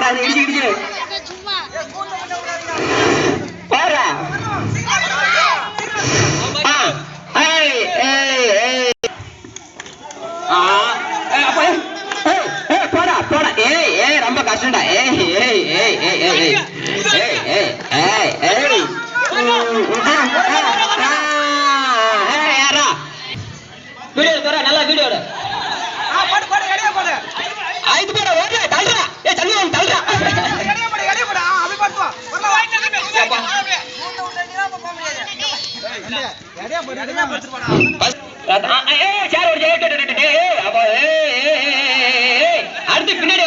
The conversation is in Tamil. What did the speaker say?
வராது இடிச்சு இடிச்சு ரொம்ப கஷ்டம்டா ஏய் ஏய் ஏய் ஏய் ஏய் ஏய் ஏய் வீடியோ அடுத்து பின்னாடி